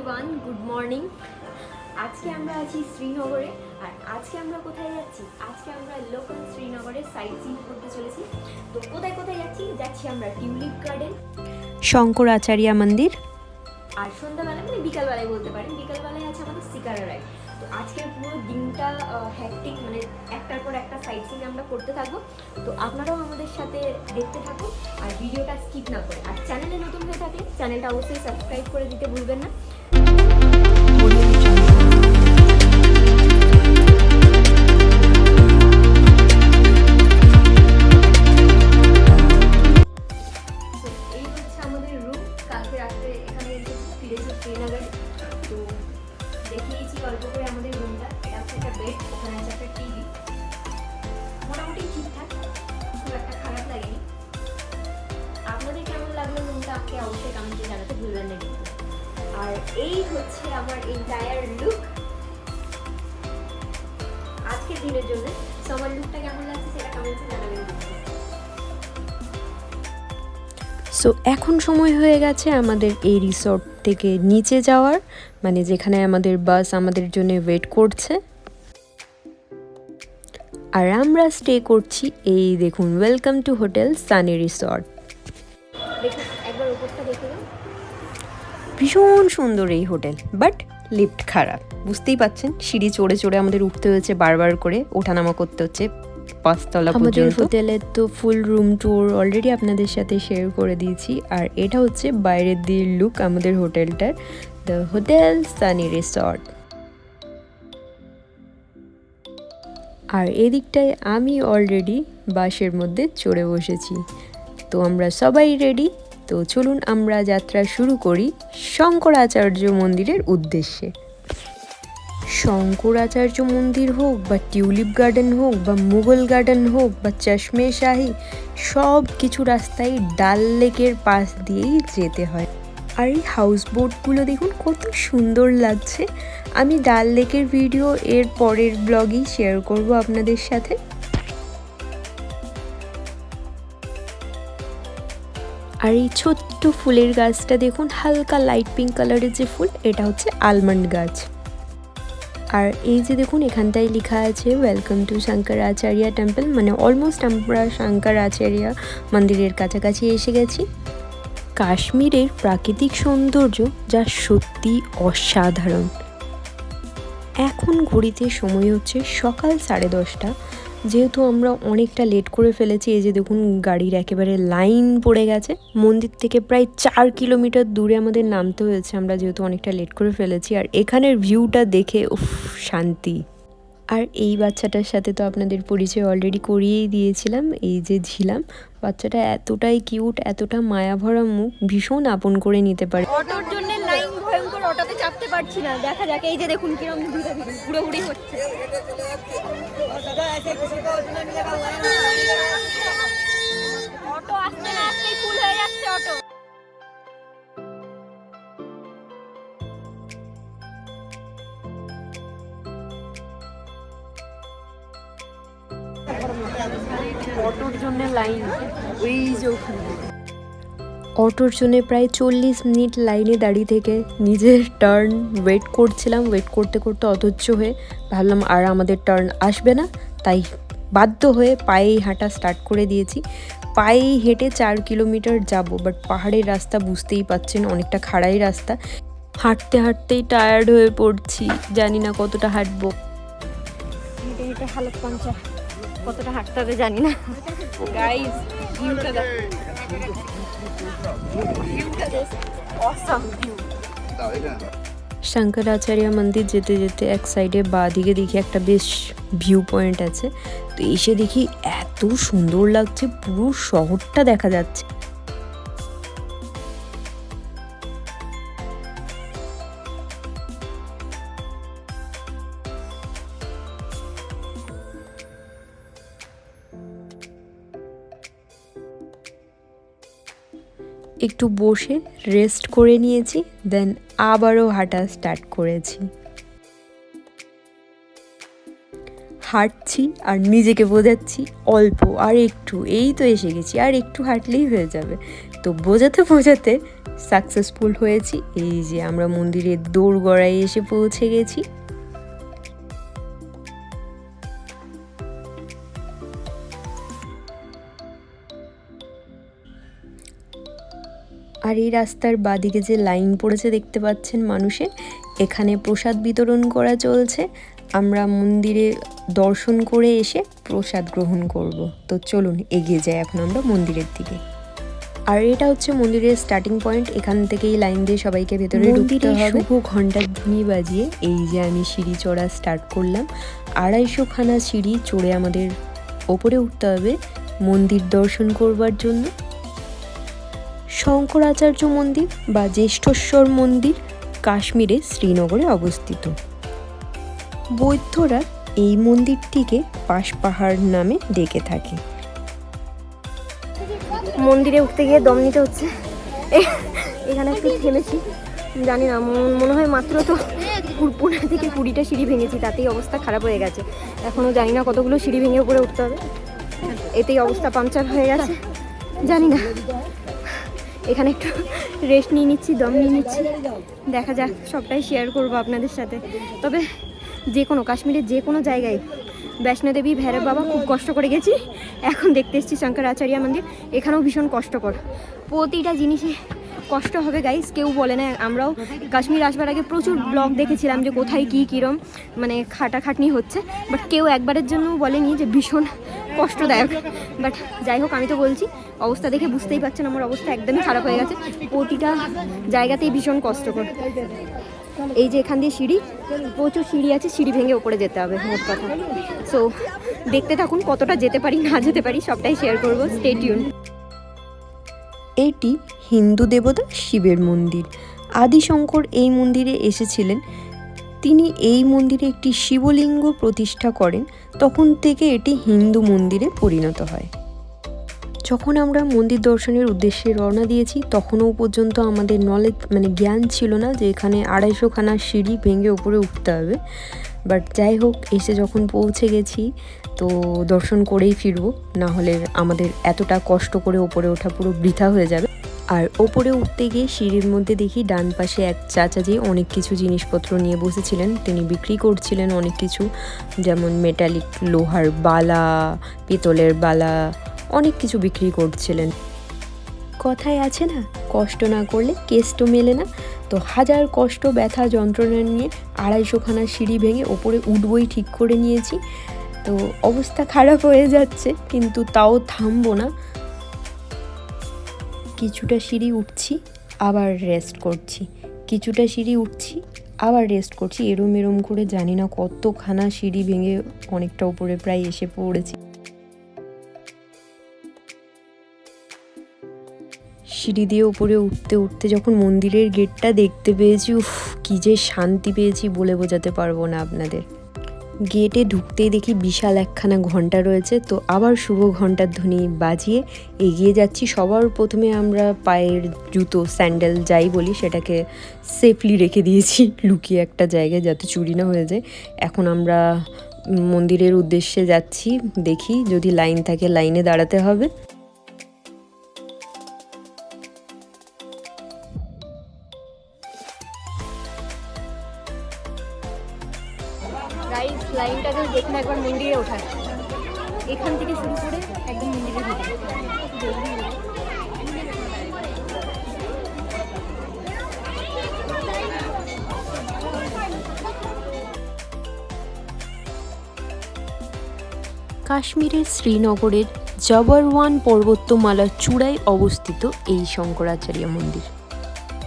Everyone good morning আজকে আমরা আছি শ্রীনগরে আর আজকে আমরা কোথায় যাচ্ছি? আজকে আমরা লোকাল শ্রীনগরে সাইট সিন করতে চলেছি। তো কোথায় কোথায় যাচ্ছি? যাচ্ছি আমরা টিউলিপ গার্ডেন শঙ্করাচার্য মন্দির। আর সন্ধ্যাবেলা মানে বিকালবেলায় বলতে পারেন বিকালবেলায় আছে আমাদের সিকারা রাইড তো আজকের পুরো দিনটা হ্যাকটিক মানে একটার পর একটা সাইট সিন আমরা করতে থাকব। তো আপনারাও আমাদের সাথে দেখতে থাকুন আর ভিডিওটা স্কিপ না করে। আর চ্যানেলে নতুন হয়ে থাকলে চ্যানেলটা অবশ্যই সাবস্ক্রাইব করে দিতে ভুলবেন না। একটা বেড ওখানে আছে একটা টিভি মোটামুটি ঠিকঠাক, খুব একটা খারাপ লাগেনি। আপনাদের কেমন লাগল রুমটা? আমাকে অবশ্যই কমেন্টে জানাতে ভুলবেন না কিন্তু। আর এই হচ্ছে আমার এন্টায়ার লুক আজকের দিনের জন্য। তো আমার লুকটা কেমন লাগছে সেটা কমেন্টে জানাবেন সো এখন সময় হয়ে গেছে আমাদের এই রিসর্ট থেকে নিচে যাওয়ার। মানে যেখানে আমাদের বাস আমাদের জন্য ওয়েট করছে। আর আমরা স্টে করছি এই দেখুন welcome to hotel Sunny resort ভীষণ সুন্দর এই হোটেল বাট লিফট খারাপ। বুঝতেই পাচ্ছেন সিঁড়ি চড়ে চড়ে আমাদের উঠতে হয়েছে বারবার করে ওঠানামা করতে হচ্ছে পাঁচতলা আমাদের হোটেলের তো ফুল রুম ট্যুর অলরেডি আপনাদের সাথে শেয়ার করে দিয়েছি আর এটা হচ্ছে বাইরের দিয়ে লুক আমাদের হোটেলটার দ্য হোটেল সানি রিসর্ট আর এদিকটায় আমি অলরেডি বাসের মধ্যে চড়ে বসেছি। তো আমরা সবাই রেডি তো চলুন আমরা যাত্রা শুরু করি শঙ্করাচার্য মন্দিরের উদ্দেশ্যে। শঙ্করাচার্য মন্দির হোক বা টিউলিপ গার্ডেন হোক বা মুঘল গার্ডেন হোক বা চশমে শাহি সব কিছু রাস্তায় ডাল লেকের পাশ দিয়েই যেতে হয়। আর এই হাউস বোটগুলো দেখুন কত সুন্দর লাগছে। আমি ডাল লেকের ভিডিও এর পরের ব্লগেই শেয়ার করব আপনাদের সাথে। আর এই ছোট্ট ফুলের গাছটা দেখুন, হালকা লাইট পিঙ্ক কালারের যে ফুল, এটা হচ্ছে আলমন্ড গাছ। আর এই যে দেখুন, এখানটায় লেখা আছে ওয়েলকাম টু শঙ্করাচার্য টেম্পল মানে অলমোস্ট আমরা শঙ্করাচার্য মন্দিরের কাছাকাছি এসে গেছি। কাশ্মীরের প্রাকৃতিক সৌন্দর্য যা সত্যি অসাধারণ। এখন ঘড়িতে সময় হচ্ছে সকাল সাড়ে দশটা। যেহেতু আমরা অনেকটা লেট করে ফেলেছি, এই যে দেখুন গাড়ির একেবারে লাইন পড়ে গেছে। মন্দির থেকে প্রায় চার কিলোমিটার দূরে আমাদের নামতে হয়েছে, আমরা যেহেতু অনেকটা লেট করে ফেলেছি। আর এখানের ভিউটা দেখে, উফ, শান্তি। আর এই বাচ্চাটার সাথে তো আপনাদের পরিচয় অলরেডি করিয়েই দিয়েছিলাম, এই যে ঝিলাম। বাচ্চাটা এতটাই কিউট এতটা মায়াভরা মুখ, ভীষণ আপন করে নিতে পারে। অটোর জন্য লাইন ভয়ঙ্কর, অটোতে চাপতে পারছি না। দেখা যাক, এই যে দেখুন ধীরে ধীরে পুরোপুরি হচ্ছে। অটো আসতে না ফুল হয়ে যাচ্ছে অটো। অটোর জন্য লাইন ওই যে ওখানে। অটোর জন্য প্রায় চল্লিশ মিনিট লাইনে দাঁড়িয়ে থেকে নিজের টার্ন ওয়েট করছিলাম ওয়েট করতে করতে অধৈর্য হয়ে ভাবলাম আর আমাদের টার্ন আসবে না। তাই বাধ্য হয়ে পায়েই হাঁটা স্টার্ট করে দিয়েছি। পায়েই হেঁটে চার কিলোমিটার যাব বাট পাহাড়ের রাস্তা বুঝতেই পাচ্ছেন অনেকটা খাড়াই রাস্তা। হাঁটতে হাঁটতেই টায়ার্ড হয়ে পড়ছি জানি না কতটা হাঁটবো। হেঁটে হেঁটে হালত পাঞ্চা কতটা হাঁটতে হবে জানি না। গাইস ভিউটা দেখ। ভিউটা দেখ। অসাম ভিউ শঙ্করাচার্য মন্দির যেতে যেতে এক সাইডে বা দিকে দেখি একটা বেশ ভিউ পয়েন্ট আছে। তো এসে দেখি এত সুন্দর লাগছে পুরো শহরটা দেখা যাচ্ছে। একটু বসে রেস্ট করে নিয়েছি দেন আবারও হাঁটা স্টার্ট করেছি। হাঁটছি আর নিজেকে বোঝাচ্ছি অল্প, আর একটু, এই তো এসে গেছি, আর একটু হাঁটলেই হয়ে যাবে। তো বোঝাতে বোঝাতে সাকসেসফুল হয়েছি, এই যে আমরা মন্দিরের দৌড় গড়ায় এসে পৌঁছে গেছি। আর এই রাস্তার বাদিকে যে লাইন পড়েছে দেখতে পাচ্ছেন মানুষের এখানে প্রসাদ বিতরণ করা চলছে। আমরা মন্দিরে দর্শন করে এসে প্রসাদ গ্রহণ করব। তো চলুন এগিয়ে যাই এখন আমরা মন্দিরের দিকে। আর এটা হচ্ছে মন্দিরের স্টার্টিং পয়েন্ট এখান থেকেই লাইন দিয়ে সবাইকে ভেতরে ঢুকতে হবে। শুভ ঘণ্টার ধ্বনি বাজিয়ে এই যে আমি সিঁড়ি চড়া স্টার্ট করলাম। আড়াইশো খানা সিঁড়ি চড়ে আমাদের ওপরে উঠতে হবে মন্দির দর্শন করবার জন্য। শঙ্করাচার্য মন্দির বা জ্যেষ্ঠেশ্বর মন্দির কাশ্মীরে শ্রীনগরে অবস্থিত। বৌদ্ধরা এই মন্দিরটিকে পাশপাহাড় নামে ডেকে থাকে। মন্দিরে উঠতে গিয়ে দম নিতে হচ্ছে। এখানে একটু থেমেছি। জানি না, মন- হয় মাত্র তো পনেরো থেকে কুড়িটা সিঁড়ি ভেঙেছি, তাতেই অবস্থা খারাপ হয়ে গেছে। এখনও জানি না কতগুলো সিঁড়ি ভেঙে উপরে উঠতে হবে। এতেই অবস্থা পাংচার হয়ে গেছে। জানি না। এখানে একটু রেস্ট নিয়ে নিচ্ছি, দম নিয়ে নিচ্ছি। দেখা যাক, সবটাই শেয়ার করব আপনাদের সাথে। তবে যে কোনো, কাশ্মীরের যে কোনো জায়গায় বৈষ্ণোদেবী ভৈরব বাবা খুব কষ্ট করে গেছি। এখন দেখতে এসেছি শঙ্করাচার্য মন্দির। এখানেও ভীষণ কষ্টকর। প্রতিটা জিনিসে কষ্ট হবে গাইস কেউ বলে না। আমরাও কাশ্মীর আসবার আগে প্রচুর ব্লগ দেখেছিলাম যে কোথায় কী, কীরম মানে খাটাখাটনি হচ্ছে। বাট কেউ একবারের জন্য বলেনি যে ভীষণ কষ্টদায়ক। বাট যাই হোক, আমি তো বলছি, অবস্থা দেখে বুঝতেই পারছেন, আমার অবস্থা একদমই খারাপ হয়ে গেছে। প্রতিটা জায়গাতেই ভীষণ কষ্টকর। এই যে এখান দিয়ে সিঁড়ি, প্রচুর সিঁড়ি আছে, সিঁড়ি ভেঙে ওপরে যেতে হবে, মোট কথা। সো দেখতে থাকুন কতটা যেতে পারি, না যেতে পারি, সবটাই শেয়ার করব। স্টেটিউন এটি হিন্দু দেবতা শিবের মন্দির। আদিশঙ্কর এই মন্দিরে এসেছিলেন। তিনি এই মন্দিরে একটি শিবলিঙ্গ প্রতিষ্ঠা করেন, তখন থেকে এটি হিন্দু মন্দিরে পরিণত হয়। যখন আমরা মন্দির দর্শনের উদ্দেশ্যে রওনা দিয়েছি, তখনও পর্যন্ত আমাদের নলেজ মানে জ্ঞান ছিল না যে এখানে আড়াইশোখানা সিঁড়ি ভেঙে উপরে উঠতে হবে। বাট যাই হোক, এসে যখন পৌঁছে গেছি, তো দর্শন করেই ফিরবো। না হলে আমাদের এতটা কষ্ট করে ওপরে ওঠা পুরো বৃথা হয়ে যাবে। আর ওপরে উঠতে গিয়ে সিঁড়ির মধ্যে দেখি ডান পাশে এক চাচাজি অনেক কিছু জিনিসপত্র নিয়ে বসেছিলেন। তিনি বিক্রি করছিলেন অনেক কিছু, যেমন মেটালিক লোহার বালা, পিতলের বালা, অনেক কিছু বিক্রি করছিলেন। কথায় আছে না, কষ্ট না করলে কেষ্ট মেলে না। তো হাজার কষ্ট ব্যথা যন্ত্রণা নিয়ে আড়াইশোখানা সিঁড়ি ভেঙে ওপরে উঠবই ঠিক করে নিয়েছি। তো অবস্থা খারাপ হয়ে যাচ্ছে, কিন্তু তাও থামবো না। কিছুটা সিঁড়ি উঠছি, আবার রেস্ট করছি। কিছুটা সিঁড়ি উঠছি, আবার রেস্ট করছি। এরম এরম করে জানি না কতখানা সিঁড়ি ভেঙে অনেকটা উপরে প্রায় এসে পড়েছি। সিঁড়ি দিয়ে উপরে উঠতে উঠতে যখন মন্দিরের গেটটা দেখতে পেয়েছি, উফ, কী যে শান্তি পেয়েছি বলে বোঝাতে পারব না আপনাদের। গেটে ঢুকতেই দেখি বিশাল একখানা ঘণ্টা রয়েছে, তো আবার শুভ ঘণ্টার ধ্বনি বাজিয়ে এগিয়ে যাচ্ছি। সবার প্রথমে আমরা পায়ের জুতো, স্যান্ডেল যাই বলি, সেটাকে সেফলি রেখে দিয়েছি, লুকিয়ে একটা জায়গায় যাতে চুরি না হয়ে যায়। এখন আমরা মন্দিরের উদ্দেশ্যে যাচ্ছি, দেখি যদি লাইন থাকে লাইনে দাঁড়াতে হবে। গাইস লাইনটাকে দেখুন, একবার মন্দিরে ওঠার এখান থেকে শুরু করে একদম মন্দিরের ভিতরে কাশ্মীরের শ্রীনগরের জবরওয়ান পর্বতমালার চূড়ায় অবস্থিত এই শঙ্করাচার্য মন্দির।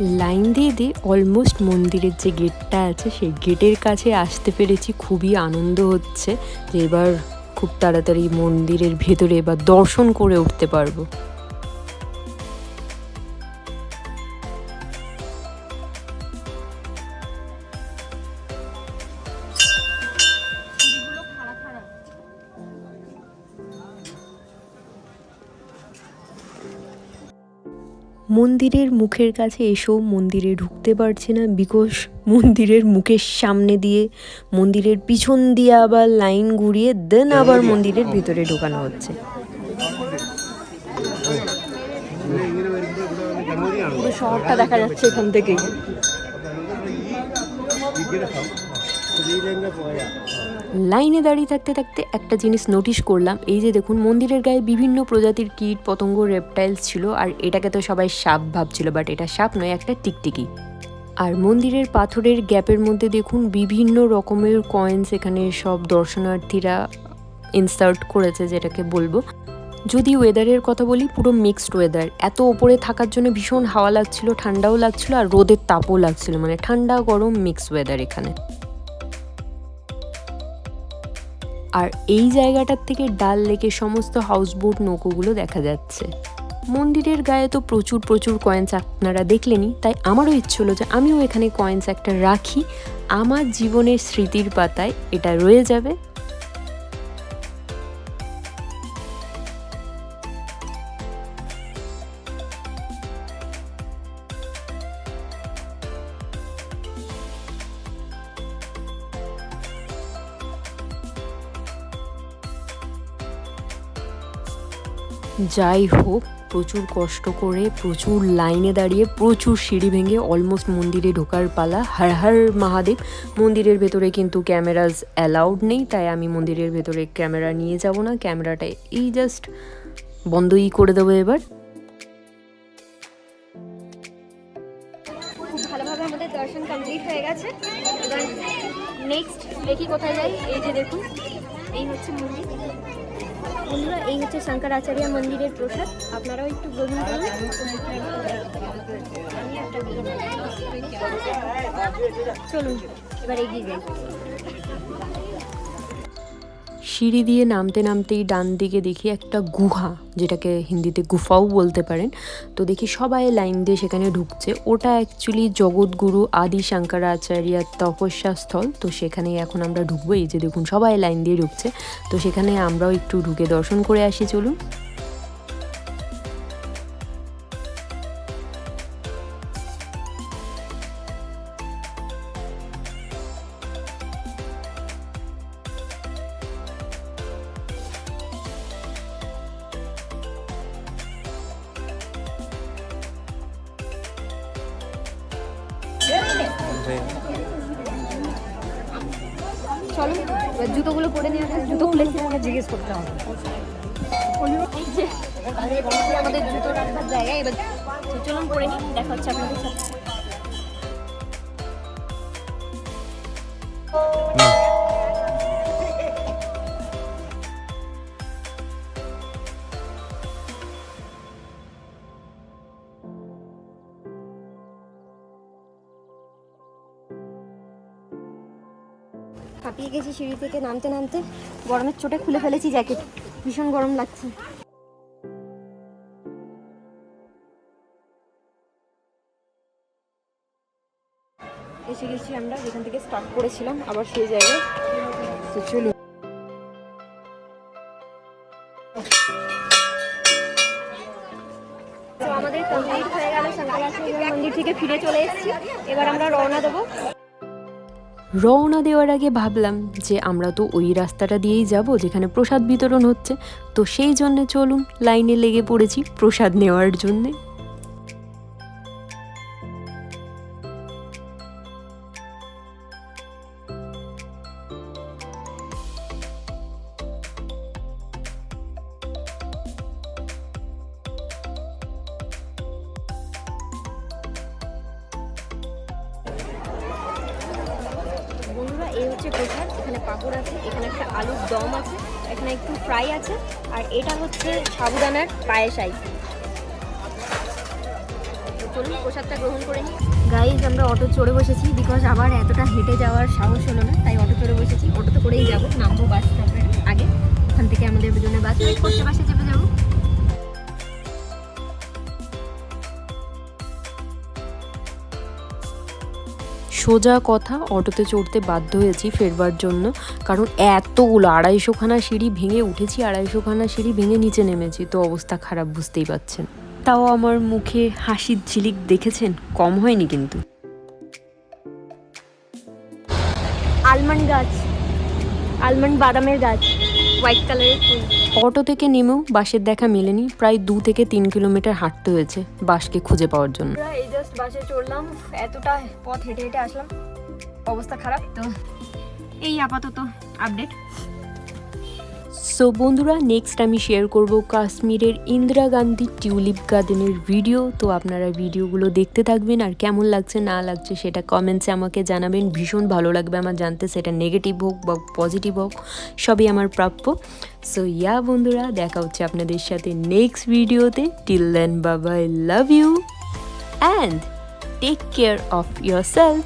লাইন দিয়ে দিয়ে অলমোস্ট মন্দিরের যে গেটটা আছে, সেই গেটের কাছে আসতে পেরেছি। খুবই আনন্দ হচ্ছে যে এবার খুব তাড়াতাড়ি মন্দিরের ভেতরে এবার দর্শন করে উঠতে পারব। মন্দিরের মুখের কাছে এসেও মন্দিরে ঢুকতে পারছি না বিকজ মন্দিরের মুখের সামনে দিয়ে মন্দিরের পিছন দিয়ে আবার লাইন ঘুরিয়ে দেন আবার মন্দিরের ভিতরে ঢোকানো হচ্ছে। শহরটা দেখা যাচ্ছে এখান থেকেই। লাইনে দাঁড়িয়ে থাকতে থাকতে একটা জিনিস নোটিশ করলাম, এই যে দেখুন, মন্দিরের গায়ে বিভিন্ন প্রজাতির কীট, পতঙ্গ রেপটাইলস ছিল, আর এটাকে তো সবাই সাপ ভাবছিল বাট এটা সাপ নয়, একটা টিকটিকি। আর মন্দিরের পাথরের গ্যাপের মধ্যে দেখুন, বিভিন্ন রকমের কয়েন্স এখানে সব দর্শনার্থীরা ইনসার্ট করেছে, যেটাকে বলব। যদি ওয়েদারের কথা বলি, পুরো মিক্সড ওয়েদার এত ওপরে থাকার জন্য ভীষণ হাওয়া লাগছিল, ঠান্ডাও লাগছিল, আর রোদের তাপও লাগছিল মানে ঠান্ডা, গরম মিক্স ওয়েদার এখানে। আর এই জায়গাটার থেকে ডাল লেকে সমস্ত হাউসবোট নৌকোগুলো দেখা যাচ্ছে। মন্দিরের গায়ে তো প্রচুর প্রচুর কয়েন্স আপনারা দেখলেনি তাই আমারও ইচ্ছে হলো যে আমিও এখানে কয়েন্স একটা রাখি। আমার জীবনের স্মৃতির পাতায় এটা রয়ে যাবে। যাই হোক, প্রচুর কষ্ট করে, প্রচুর লাইনে দাঁড়িয়ে, প্রচুর সিঁড়ি ভেঙে অলমোস্ট মন্দিরে ঢোকার পালা। হর হর মহাদেব, মন্দিরের ভেতরে কিন্তু ক্যামেরাজ অ্যালাউড নেই, তাই আমি মন্দিরের ভেতরে ক্যামেরা নিয়ে যাব না। ক্যামেরাটা এই জাস্ট বন্ধই করে দেবো এবার। নেক্সট দেখি কোথায় যাই। এই যে দেখুন, এই হচ্ছে মন্দির। বন্ধুরা এই হচ্ছে শঙ্করাচার্য মন্দিরের প্রসাদ। আপনারাও একটু গ্রহণ করুন। চলুন এবার এগিয়ে যাই। সিঁড়ি দিয়ে নামতে নামতেই ডান দিকে দেখি একটা গুহা, যেটাকে হিন্দিতে গুফাও বলতে পারেন। তো দেখি সবাই লাইন দিয়ে সেখানে ঢুকছে। ওটা অ্যাকচুয়ালি জগৎগুরু আদি শঙ্করাচার্যার তপস্যাস্থল। তো সেখানেই এখন আমরা ঢুকবো। এই যে দেখুন সবাই লাইন দিয়ে ঢুকছে। তো সেখানে আমরাও একটু ঢুকে দর্শন করে আসি, চলুন। চলো এবার জুতোগুলো পরে নিয়ে আসো। জুতো খুলে জিজ্ঞেস করতে হবে। আমাদের জুতো রাখার জায়গা এবার চলুন পরে নিই দেখা হচ্ছে আপনাদের সাথে। সিঁড়ি থেকে নামতে নামতে গরমের চোটে খুলে ফেলেছি জ্যাকেট। ভীষণ গরম লাগছে। এসে গেছি আমরা, যেখান থেকে স্টার্ট করেছিলাম, আবার সেই জায়গায়। তো আমাদের কমপ্লিট হয়ে গেল, শঙ্করাচার্য মন্দির থেকে ফিরে চলে এসেছি। এবার আমরা রওনা দেবো। রওনা দেওয়ার আগে ভাবলাম যে আমরা তো ওই রাস্তাটা দিয়েই যাব যেখানে প্রসাদ বিতরণ হচ্ছে। তো সেই জন্যে চলুন লাইনে লেগে পড়েছি প্রসাদ নেওয়ার জন্যে। চলুন, প্রসাদটা গ্রহণ করে নিই। গাইজ আমরা অটো চড়ে বসেছি বিকজ আবার এতটা হেঁটে যাওয়ার সাহস হলো না, তাই অটো চড়ে বসেছি। অটোতে করেই যাব, নামবো বাস স্টপের আগে। ওখান থেকে আমাদের জন্য বাস ওয়েট বাসে চেপে যাব। সোজা কথা, অটোতে চড়তে বাধ্য হয়েছি ফেরবার জন্য। কারণ এতগুলো আড়াইশোখানা সিঁড়ি ভেঙে, উঠেছি আড়াইশোখানা সিঁড়ি ভেঙে নিচে নেমেছি, তো অবস্থা খারাপ, বুঝতেই পারছেন। তাও আমার মুখে হাসির ঝিলিক দেখেছেন? কম হয়নি কিন্তু। আলমন্ড গাছ। আলমন্ড বাদামের গাছ। হোয়াইট কালারের ফুল। অটো থেকে নেমেও বাসের দেখা মেলেনি প্রায় দু থেকে তিন কিলোমিটার হাঁটতে হয়েছে বাসকে খুঁজে পাওয়ার জন্য। এই জাস্ট বাসে চড়লাম এতটা পথ হেঁটে হেঁটে আসলাম। অবস্থা খারাপ তো এই আপাতত আপডেট সো বন্ধুরা নেক্সট আমি শেয়ার করব কাশ্মীরের ইন্দিরা গান্ধী টিউলিপ গার্ডেনের ভিডিও তো আপনারা ভিডিওগুলো দেখতে থাকবেন আর কেমন লাগছে, না লাগছে সেটা কমেন্টসে আমাকে জানাবেন। ভীষণ ভালো লাগবে আমার জানতে, সেটা নেগেটিভ হোক বা পজিটিভ হোক, সবই আমার প্রাপ্য। সো ইয়া বন্ধুরা, দেখা হচ্ছে আপনাদের সাথে নেক্সট ভিডিওতে টিল দেন বাবা I love you and take care of self